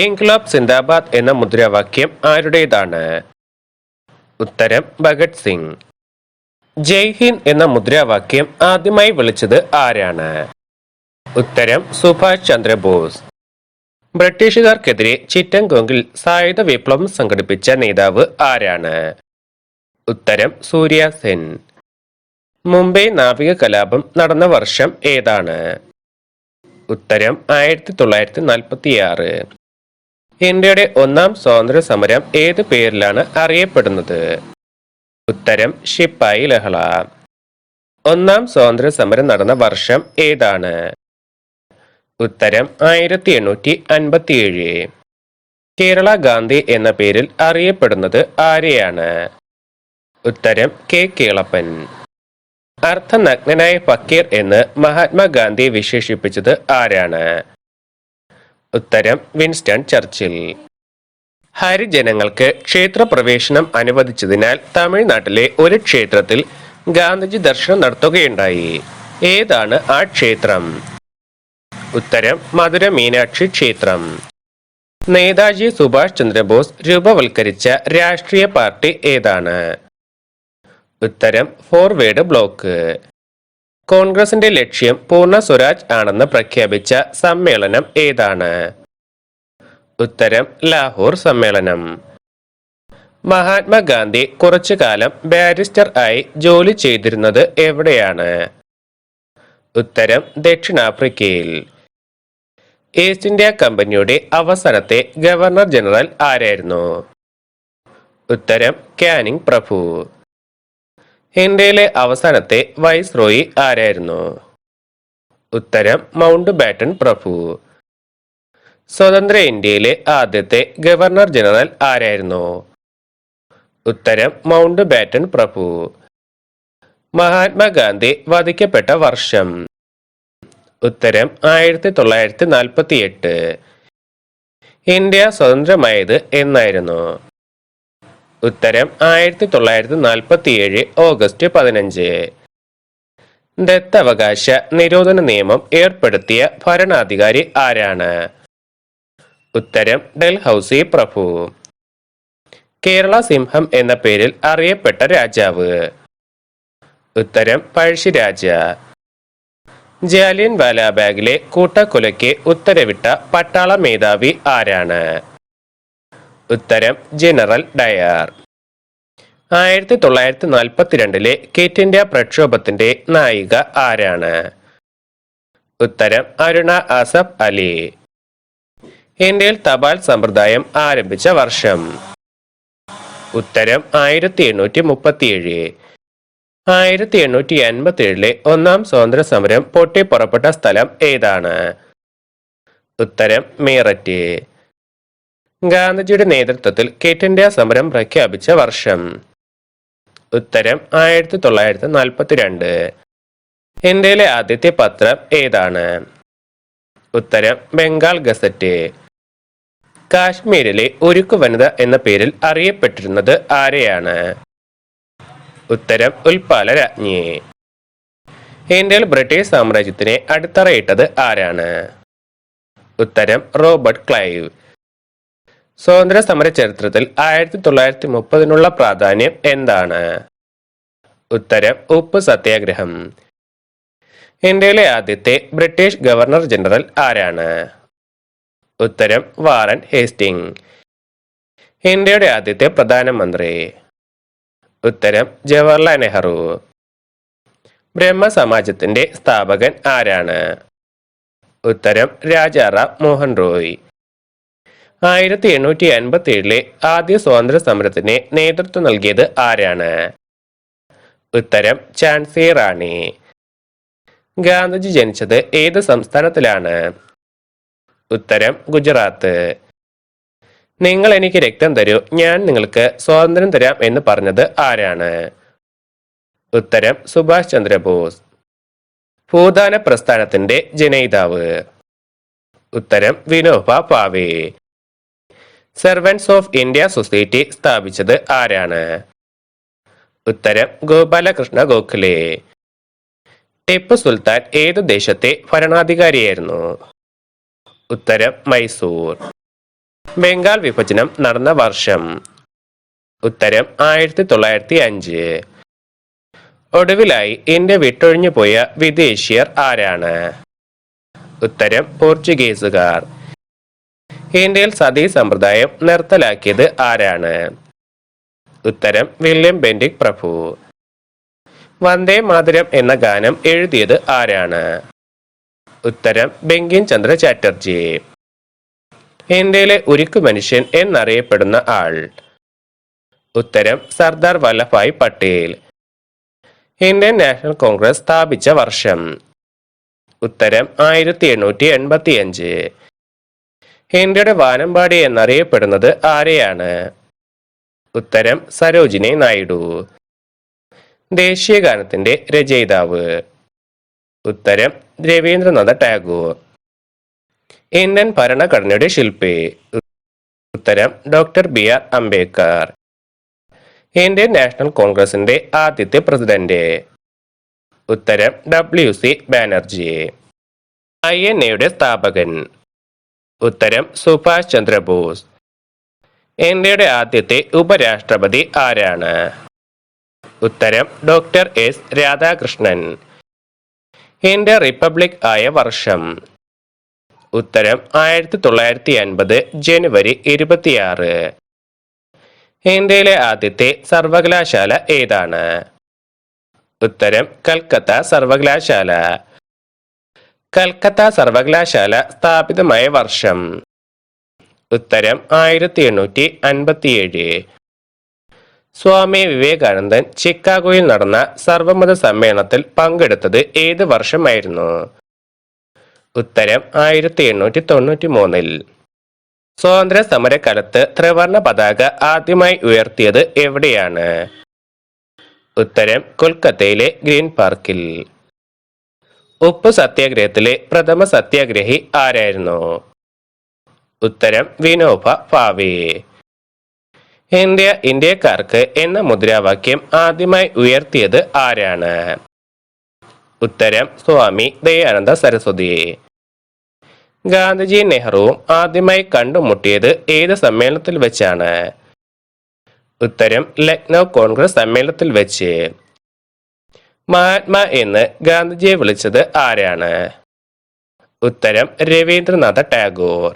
ഇൻക്ലാബ് സിന്ദാബാദ് എന്ന മുദ്രാവാക്യം ആരുടേതാണ്? ഉത്തരം ഭഗത് സിംഗ്. ജയ് ഹിന്ദ് എന്ന മുദ്രാവാക്യം ആദ്യമായി വിളിച്ചത് ആരാണ്? ഉത്തരം സുഭാഷ് ചന്ദ്രബോസ്. ബ്രിട്ടീഷുകാർക്കെതിരെ ചിറ്റൻഗോങ്ങിൽ സായുധ വിപ്ലവം സംഘടിപ്പിച്ച നേതാവ് ആരാണ്? ഉത്തരം സൂര്യ സെൻ. മുംബൈ നാവിക കലാപം നടന്ന വർഷം ഏതാണ്? ഉത്തരം ആയിരത്തി തൊള്ളായിരത്തി നാൽപ്പത്തിയാറ്. ഇന്ത്യയുടെ ഒന്നാം സ്വാതന്ത്ര്യ സമരം ഏത് പേരിലാണ് അറിയപ്പെടുന്നത്? ഉത്തരം ഷിപ്പായി ലഹള. ഒന്നാം സ്വാതന്ത്ര്യ സമരം നടന്ന വർഷം ഏതാണ്? ഉത്തരം ആയിരത്തി എണ്ണൂറ്റി അൻപത്തിയേഴ് കേരള ഗാന്ധി എന്ന പേരിൽ അറിയപ്പെടുന്നത് ആരെയാണ്? ഉത്തരം കെ കേളപ്പൻ. അർത്ഥനഗ്നനായ ഫക്കീർ എന്ന് മഹാത്മാഗാന്ധിയെ വിശേഷിപ്പിച്ചത് ആരാണ്? ഉത്തരം വിൻസ്റ്റൺ ചർച്ചിൽ. ഹരിജനങ്ങൾക്ക് ക്ഷേത്രപ്രവേശനം അനുവദിച്ചതിനാൽ തമിഴ്നാട്ടിലെ ഒരു ക്ഷേത്രത്തിൽ ഗാന്ധിജി ദർശനം നടത്തുകയുണ്ടായി. ഏതാണ് ആ ക്ഷേത്രം? ഉത്തരം മധുര മീനാക്ഷി ക്ഷേത്രം. നേതാജി സുഭാഷ് ചന്ദ്രബോസ് രൂപവൽക്കരിച്ച രാഷ്ട്രീയ പാർട്ടി ഏതാണ്? ഉത്തരം ഫോർവേഡ് ബ്ലോക്ക്. കോൺഗ്രസിന്റെ ലക്ഷ്യം പൂർണ സ്വരാജ് ആണെന്ന് പ്രഖ്യാപിച്ച സമ്മേളനം ഏതാണ്? ഉത്തരം ലാഹോർ സമ്മേളനം. മഹാത്മാഗാന്ധി കുറച്ചു കാലം ബാരിസ്റ്റർ ആയി ജോലി ചെയ്തിരുന്നത് എവിടെയാണ്? ഉത്തരം ദക്ഷിണാഫ്രിക്കയിൽ. ഈസ്റ്റ് ഇന്ത്യ കമ്പനിയുടെ അവസാനത്തെ ഗവർണർ ജനറൽ ആരായിരുന്നു? ഉത്തരം കാനിങ് പ്രഭു. ഇന്ത്യയിലെ അവസാനത്തെ വൈസ് റോയി ആരായിരുന്നു? ഉത്തരം മൗണ്ട് ബാറ്റൺ പ്രഭു. സ്വതന്ത്ര ഇന്ത്യയിലെ ആദ്യത്തെ ഗവർണർ ജനറൽ ആരായിരുന്നു? ഉത്തരം മൗണ്ട് ബാറ്റൺ പ്രഭു. മഹാത്മാഗാന്ധി വധിക്കപ്പെട്ട വർഷം. ഉത്തരം ആയിരത്തി തൊള്ളായിരത്തി നാൽപ്പത്തി എട്ട് ഇന്ത്യ സ്വതന്ത്രമായത് എന്നായിരുന്നു. ഉത്തരം ആയിരത്തി തൊള്ളായിരത്തി നാൽപ്പത്തി ഏഴ് ഓഗസ്റ്റ് പതിനഞ്ച്. ദത്തവകാശ നിരോധന നിയമം ഏർപ്പെടുത്തിയ ഭരണാധികാരി ആരാണ്? ഉത്തരം ഡൽഹൌസി പ്രഭു. കേരള സിംഹം എന്ന പേരിൽ അറിയപ്പെട്ട രാജാവ്. ഉത്തരം പഴശ്ശിരാജ ജാലിയൻ വാലാബാഗിലെ കൂട്ടക്കൊലയ്ക്ക് ഉത്തരവിട്ട പട്ടാള മേധാവി ആരാണ്? ഉത്തരം ജനറൽ ഡയർ ആയിരത്തി തൊള്ളായിരത്തി നാൽപ്പത്തിരണ്ടിലെ കേറ്റ് ഇന്ത്യ പ്രക്ഷോഭത്തിന്റെ നായിക ആരാണ്? ഉത്തരം അരുണ ആസഫ് അലി. ഇന്ത്യയിൽ തപാൽ സമ്പ്രദായം ആരംഭിച്ച വർഷം. ഉത്തരം ആയിരത്തി എണ്ണൂറ്റി മുപ്പത്തിയേഴ് ആയിരത്തി എണ്ണൂറ്റി എൺപത്തി ഏഴിലെ ഒന്നാം സ്വാതന്ത്ര്യ സമരം പൊട്ടിപ്പുറപ്പെട്ട സ്ഥലം ഏതാണ്? ഉത്തരം മീററ്റ്. ഗാന്ധിജിയുടെ നേതൃത്വത്തിൽ കിറ്റ് ഇന്ത്യ സമരം പ്രഖ്യാപിച്ച വർഷം. ഉത്തരം ആയിരത്തി തൊള്ളായിരത്തി നാൽപ്പത്തിരണ്ട് ഇന്ത്യയിലെ ആദ്യത്തെ പത്രം ഏതാണ്? ഉത്തരം ബംഗാൾ ഗസറ്റ്. കാശ്മീരിലെ ഉരുക്കു വനിത എന്ന പേരിൽ അറിയപ്പെട്ടിരുന്നത് ആരെയാണ്? ഉത്തരം ഉൽപാല രാജ്ഞി. ഇന്ത്യയിൽ ബ്രിട്ടീഷ് സാമ്രാജ്യത്തിനെ അടിത്തറയിട്ടത് ആരാണ്? ഉത്തരം റോബർട്ട് ക്ലൈവ്. സ്വാതന്ത്ര്യ സമര ചരിത്രത്തിൽ ആയിരത്തി തൊള്ളായിരത്തി മുപ്പതിനുള്ള പ്രാധാന്യം എന്താണ്? ഉത്തരം ഉപ്പ് സത്യാഗ്രഹം. ഇന്ത്യയിലെ ആദ്യത്തെ ബ്രിട്ടീഷ് ഗവർണർ ജനറൽ ആരാണ്? ഉത്തരം വാറൻ ഹേസ്റ്റിംഗ്. ഇന്ത്യയുടെ ആദ്യത്തെ പ്രധാനമന്ത്രി. ഉത്തരം ജവഹർലാൽ നെഹ്റു. ബ്രഹ്മ സമാജത്തിന്റെ സ്ഥാപകൻ ആരാണ്? ഉത്തരം രാജാറാം മോഹൻ റോയ്. ആയിരത്തി എണ്ണൂറ്റി അൻപത്തി ഏഴിലെ ആദ്യ സ്വാതന്ത്ര്യ സമരത്തിന് നേതൃത്വം നൽകിയത് ആരാണ്? ഉത്തരം ഝാൻസി റാണി. ഗാന്ധിജി ജനിച്ചത് ഏത് സംസ്ഥാനത്തിലാണ്? ഉത്തരം ഗുജറാത്ത്. നിങ്ങൾ എനിക്ക് രക്തം തരൂ ഞാൻ നിങ്ങൾക്ക് സ്വാതന്ത്ര്യം തരാം എന്ന് പറഞ്ഞത് ആരാണ്? ഉത്തരം സുഭാഷ് ചന്ദ്രബോസ്. ഭൂദാന പ്രസ്ഥാനത്തിന്റെ ജനയിതാവ്. ഉത്തരം Vinoba Bhave. Servants of India society സ്ഥാപിച്ചത് ആരാണ്? ഉത്തരം ഗോപാലകൃഷ്ണ ഗോഖലെ. ടിപ്പു സുൽത്താൻ ഏത് ദേശത്തെ ഭരണാധികാരിയായിരുന്നു? ഉത്തരം മൈസൂർ. ബംഗാൾ വിഭജനം നടന്ന വർഷം. ഉത്തരം ആയിരത്തി തൊള്ളായിരത്തി അഞ്ച് ഒടുവിലായി ഇന്ത്യ വിട്ടൊഴിഞ്ഞു പോയ വിദേശീയർ ആരാണ്? ഉത്തരം പോർച്ചുഗീസുകാർ. ഇന്ത്യയിൽ സതീ സമ്പ്രദായം നിർത്തലാക്കിയത് ആരാണ്? ഉത്തരം വില്യം ബെൻഡിക് പ്രഭു. വന്ദേ മാതരം എന്ന ഗാനം എഴുതിയത് ആരാണ്? ഉത്തരം ബെങ്കിൻ ചന്ദ്ര ചാറ്റർജി. ഇന്ത്യയിലെ ഉരുക്കു മനുഷ്യൻ എന്നറിയപ്പെടുന്ന ആൾ. ഉത്തരം Sardar Vallabhbhai Patel. Indian National Congress സ്ഥാപിച്ച വർഷം. ഉത്തരം ആയിരത്തി എണ്ണൂറ്റി എൺപത്തി ഇന്ത്യയുടെ വാനമ്പാടി എന്നറിയപ്പെടുന്നത് ആരെയാണ്? ഉത്തരം സരോജിനി നായിഡു. ദേശീയ ഗാനത്തിന്റെ രചയിതാവ്. ഉത്തരം രവീന്ദ്രനാഥ ടാഗോർ. ഇന്ത്യൻ ഭരണഘടനയുടെ ശില്പി. ഉത്തരം doctor B R Ambedkar. Indian National കോൺഗ്രസിന്റെ ആദ്യത്തെ പ്രസിഡന്റ്. ഉത്തരം W C Banerjee. I N എയുടെ സ്ഥാപകൻ. ഉത്തരം സുഭാഷ് ചന്ദ്രബോസ്. ഇന്ത്യയുടെ ആദ്യത്തെ ഉപരാഷ്ട്രപതി ആരാണ്? ഉത്തരം doctor S Radhakrishnan. India republic ആയ വർഷം. ഉത്തരം ആയിരത്തി തൊള്ളായിരത്തി അൻപത് ജനുവരി ഇരുപത്തിയാറ്. ഇന്ത്യയിലെ ആദ്യത്തെ സർവകലാശാല ഏതാണ്? ഉത്തരം കൽക്കത്ത സർവകലാശാല. കൽക്കത്ത സർവകലാശാല സ്ഥാപിതമായ വർഷം. ഉത്തരം ആയിരത്തി എണ്ണൂറ്റി അൻപത്തിയേഴ് സ്വാമി വിവേകാനന്ദൻ ചിക്കാഗോയിൽ നടന്ന സർവമത സമ്മേളനത്തിൽ പങ്കെടുത്തത് ഏത് വർഷമായിരുന്നു? ഉത്തരം ആയിരത്തി എണ്ണൂറ്റി തൊണ്ണൂറ്റി മൂന്നിൽ സ്വാതന്ത്ര്യ സമരകാലത്ത് ത്രിവർണ പതാക ആദ്യമായി ഉയർത്തിയത് എവിടെയാണ്? ഉത്തരം കൊൽക്കത്തയിലെ ഗ്രീൻ പാർക്കിൽ. ഉപ്പ് സത്യാഗ്രഹത്തിലെ പ്രഥമ സത്യാഗ്രഹി ആരായിരുന്നു? ഉത്തരം വിനോബ ഭാവേ. ഇന്ത്യ ഇന്ത്യക്കാർക്ക് എന്ന മുദ്രാവാക്യം ആദ്യമായി ഉയർത്തിയത് ആരാണ്? ഉത്തരം സ്വാമി ദയാനന്ദ സരസ്വതി. ഗാന്ധിജി നെഹ്റുവും ആദ്യമായി കണ്ടുമുട്ടിയത് ഏത് സമ്മേളനത്തിൽ വെച്ചാണ്? ഉത്തരം ലക്നൗ കോൺഗ്രസ് സമ്മേളനത്തിൽ വെച്ച്. മഹാത്മാ എന്ന് ഗാന്ധിജിയെ വിളിച്ചത് ആരാണ്? ഉത്തരം രവീന്ദ്രനാഥ ടാഗോർ.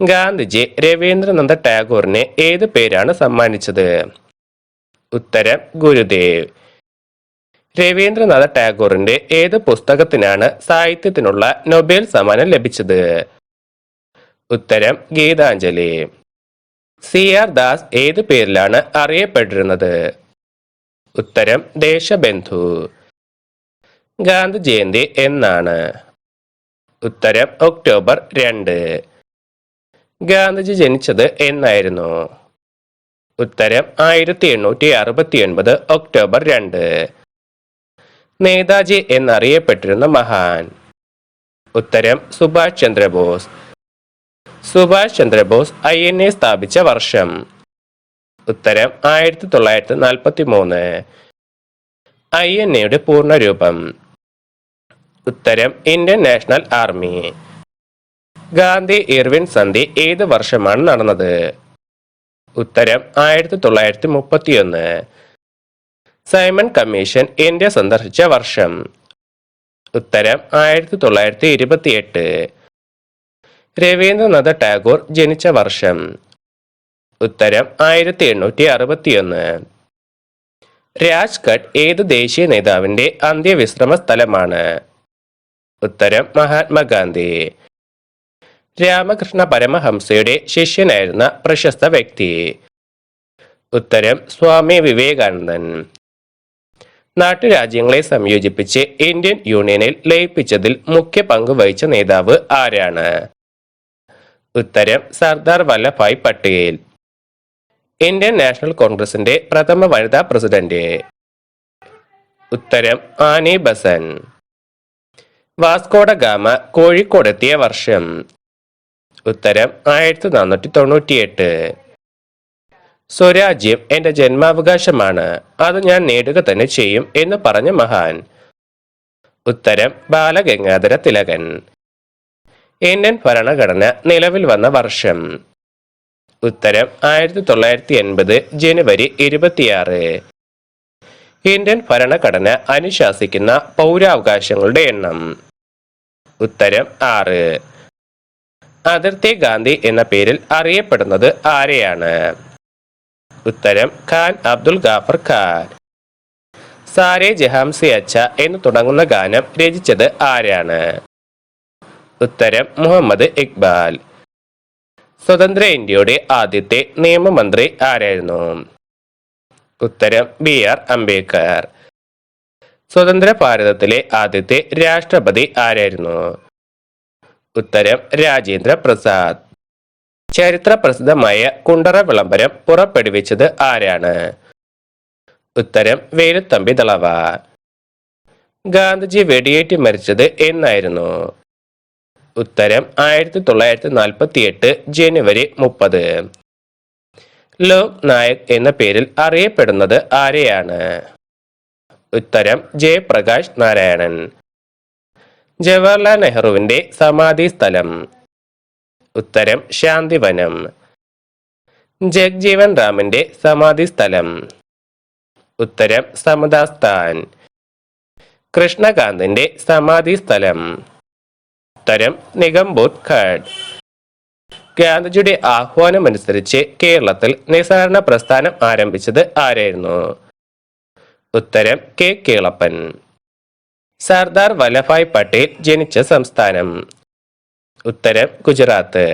ഗാന്ധിജി രവീന്ദ്രനാഥ ടാഗോറിനെ ഏത് പേരാണ് സമ്മാനിച്ചത്? ഉത്തരം ഗുരുദേവ്. രവീന്ദ്രനാഥ ടാഗോറിന്റെ ഏത് പുസ്തകത്തിനാണ് സാഹിത്യത്തിനുള്ള നൊബേൽ സമ്മാനം ലഭിച്ചത്? ഉത്തരം ഗീതാഞ്ജലി. സി ആർ ദാസ് ഏത് പേരിലാണ് അറിയപ്പെട്ടിരുന്നത്? ഉത്തരം ദേശബന്ധു. ഗാന്ധി ജയന്തി എന്നാണ്. ഉത്തരം ഒക്ടോബർ രണ്ട്. ഗാന്ധിജി ജനിച്ചത് എന്നായിരുന്നു. ഉത്തരം ആയിരത്തി എണ്ണൂറ്റി അറുപത്തി ഒൻപത് ഒക്ടോബർ രണ്ട്. നേതാജി എന്നറിയപ്പെട്ടിരുന്ന മഹാൻ. ഉത്തരം Subhash Chandra Bose. Subhash Chandra Bose I N A സ്ഥാപിച്ച വർഷം. ഉത്തരം ആയിരത്തി തൊള്ളായിരത്തി നാൽപ്പത്തി മൂന്ന് ഐ എൻ എയുടെ പൂർണരൂപം. ഉത്തരം Indian National Army. Gandhi Irwin സന്ധി ഏത് വർഷമാണ് നടന്നത്? ഉത്തരം ആയിരത്തി തൊള്ളായിരത്തി മുപ്പത്തിയൊന്ന് സൈമൺ കമ്മീഷൻ ഇന്ത്യ സന്ദർശിച്ച വർഷം. ഉത്തരം ആയിരത്തി തൊള്ളായിരത്തി ഇരുപത്തിയെട്ട് രവീന്ദ്രനാഥ ടാഗോർ ജനിച്ച വർഷം. ഉത്തരം ആയിരത്തി എണ്ണൂറ്റി അറുപത്തിയൊന്ന് രാജ്ഘട്ട് ഏത് ദേശീയ നേതാവിന്റെ അന്ത്യവിശ്രമ സ്ഥലമാണ് ഉത്തരം മഹാത്മാഗാന്ധി. രാമകൃഷ്ണ പരമഹംസയുടെ ശിഷ്യനായിരുന്ന പ്രശസ്ത വ്യക്തി. ഉത്തരം സ്വാമി വിവേകാനന്ദൻ. നാട്ടുരാജ്യങ്ങളെ സംയോജിപ്പിച്ച് ഇന്ത്യൻ യൂണിയനിൽ ലയിപ്പിച്ചതിൽ മുഖ്യ പങ്ക് വഹിച്ച നേതാവ് ആരാണ്? ഉത്തരം സർദാർ വല്ലഭായ് പട്ടേൽ. ഇന്ത്യൻ നാഷണൽ കോൺഗ്രസിന്റെ പ്രഥമ വനിതാ പ്രസിഡന്റ്. ഉത്തരം Annie Besant. Vasco da Gama കോഴിക്കോടെത്തിയ വർഷം. ഉത്തരം ആയിരത്തി നാനൂറ്റി തൊണ്ണൂറ്റിയെട്ട്. സ്വരാജ്യം എന്റെ ജന്മാവകാശമാണ്. അത് ഞാൻ നേടുക തന്നെ ചെയ്യും എന്ന് പറഞ്ഞ മഹാൻ. ഉത്തരം ബാലഗംഗാധര തിലകൻ. ഇന്ത്യൻ ഭരണഘടന നിലവിൽ വന്ന വർഷം. ഉത്തരം ആയിരത്തി തൊള്ളായിരത്തി എൺപത് ജനുവരി ഇരുപത്തിയാറ്. ഇന്ത്യൻ ഭരണഘടന അനുശാസിക്കുന്ന പൗരാവകാശങ്ങളുടെ എണ്ണം. ഉത്തരം ആറ്. അതിർത്തി ഗാന്ധി എന്ന പേരിൽ അറിയപ്പെടുന്നത് ആരെയാണ്? ഉത്തരം ഖാൻ അബ്ദുൽ ഗാഫർ ഖാൻ. സാരെ ജഹാംസി അച്ച എന്ന് തുടങ്ങുന്ന ഗാനം രചിച്ചത് ആരാണ്? ഉത്തരം മുഹമ്മദ് ഇക്ബാൽ. സ്വതന്ത്ര ഇന്ത്യയുടെ ആദ്യത്തെ നിയമമന്ത്രി ആരായിരുന്നു? ഉത്തരം ബി ആർ അംബേദ്കർ. സ്വതന്ത്ര ഭാരതത്തിലെ ആദ്യത്തെ രാഷ്ട്രപതി ആരായിരുന്നു? ഉത്തരം രാജേന്ദ്ര പ്രസാദ്. ചരിത്ര പ്രസിദ്ധമായ കുണ്ടറ വിളംബരം പുറപ്പെടുവിച്ചത് ആരാണ്? ഉത്തരം വേലുത്തമ്പി ദളവ. ഗാന്ധിജി വെടിയേറ്റ് മരിച്ചത് എന്നായിരുന്നു. ഉത്തരം ആയിരത്തി തൊള്ളായിരത്തി നാൽപ്പത്തി എട്ട് ജനുവരി മുപ്പത്. ലോക് നായക് എന്ന പേരിൽ അറിയപ്പെടുന്നത് ആരെയാണ്? ഉത്തരം ജയപ്രകാശ് നാരായണൻ. ജവഹർലാൽ നെഹ്റുവിന്റെ സമാധി സ്ഥലം. ഉത്തരം ശാന്തിവനം. ജഗ്ജീവൻ റാമിന്റെ സമാധി സ്ഥലം. ഉത്തരം സമദാസ്ഥാൻ. കൃഷ്ണകാന്തിന്റെ സമാധി സ്ഥലം. ഉത്തരം നിഗംബോധ് ഘട്ട് ഗാന്ധിജിയുടെ ആഹ്വാനമനുസരിച്ച് കേരളത്തിൽ നിസ്സാരണ പ്രസ്ഥാനം ആരംഭിച്ചത് ആരായിരുന്നു? ഉത്തരം കെ കേളപ്പൻ. സർദാർ വല്ലഭായ് പട്ടേൽ ജനിച്ച സംസ്ഥാനം. ഉത്തരം ഗുജറാത്ത്.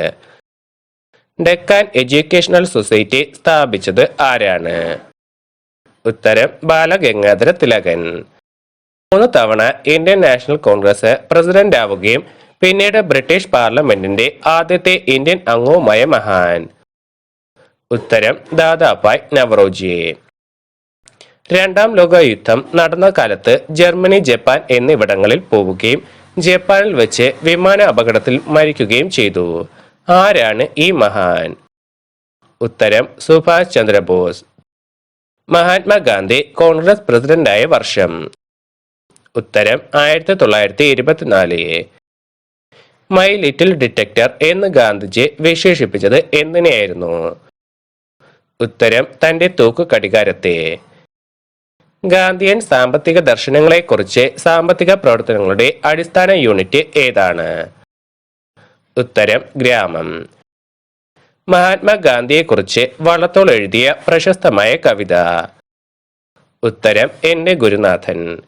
ഡെക്കാൻ എഡ്യൂക്കേഷണൽ സൊസൈറ്റി സ്ഥാപിച്ചത് ആരാണ്? ഉത്തരം ബാലഗംഗാധര തിലകൻ. മൂന്ന് തവണ ഇന്ത്യൻ നാഷണൽ കോൺഗ്രസ് പ്രസിഡന്റ് ആവുകയും പിന്നീട് ബ്രിട്ടീഷ് പാർലമെന്റിന്റെ ആദ്യത്തെ ഇന്ത്യൻ അംഗവുമായ മഹാൻ. ഉത്തരം ദാദാഭായ് നവറോജി രണ്ടാം ലോക യുദ്ധം നടന്ന കാലത്ത് ജർമ്മനി ജപ്പാൻ എന്നിവിടങ്ങളിൽ പോവുകയും ജപ്പാനിൽ വെച്ച് വിമാന അപകടത്തിൽ മരിക്കുകയും ചെയ്തു. ആരാണ് ഈ മഹാൻ? ഉത്തരം സുഭാഷ് ചന്ദ്രബോസ്. മഹാത്മാഗാന്ധി കോൺഗ്രസ് പ്രസിഡന്റായ വർഷം. ഉത്തരം ആയിരത്തി തൊള്ളായിരത്തി ഇരുപത്തിനാല്. മൈ ലിറ്റിൽ ഡിറ്റക്ടർ എന്ന് ഗാന്ധിജി വിശേഷിപ്പിച്ചത് എന്തിനെയായിരുന്നു? ഉത്തരം തന്റെ തൂക്കു കടികാരത്തെ. ഗാന്ധിയൻ സാമ്പത്തിക ദർശനങ്ങളെക്കുറിച്ച് സാമ്പത്തിക പ്രവർത്തനങ്ങളുടെ അടിസ്ഥാന യൂണിറ്റ് ഏതാണ്? ഉത്തരം ഗ്രാമം. മഹാത്മാഗാന്ധിയെക്കുറിച്ച് വള്ളത്തോൾ എഴുതിയ പ്രശസ്തമായ കവിത. ഉത്തരം എന്റെ ഗുരുനാഥൻ.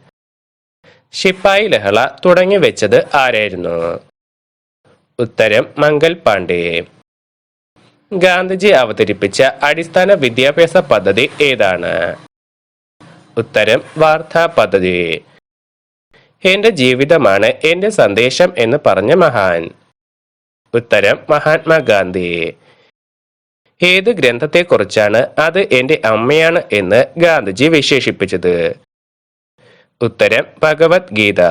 ശിപ്പായി ലഹള തുടങ്ങി വെച്ചത് ആരായിരുന്നു? ഉത്തരം മംഗൽ പാണ്ഡെ. ഗാന്ധിജി അവതരിപ്പിച്ച അടിസ്ഥാന വിദ്യാഭ്യാസ പദ്ധതി ഏതാണ്? ഉത്തരം വാർത്താ പദ്ധതി. എന്റെ ജീവിതമാണ് എന്റെ സന്ദേശം എന്ന് പറഞ്ഞ മഹാൻ. ഉത്തരം മഹാത്മാഗാന്ധി ഏത് ഗ്രന്ഥത്തെക്കുറിച്ചാണ് അത് എന്റെ അമ്മയാണ് എന്ന് ഗാന്ധിജി വിശേഷിപ്പിച്ചത്. ഉത്തരം ഭഗവത്ഗീത.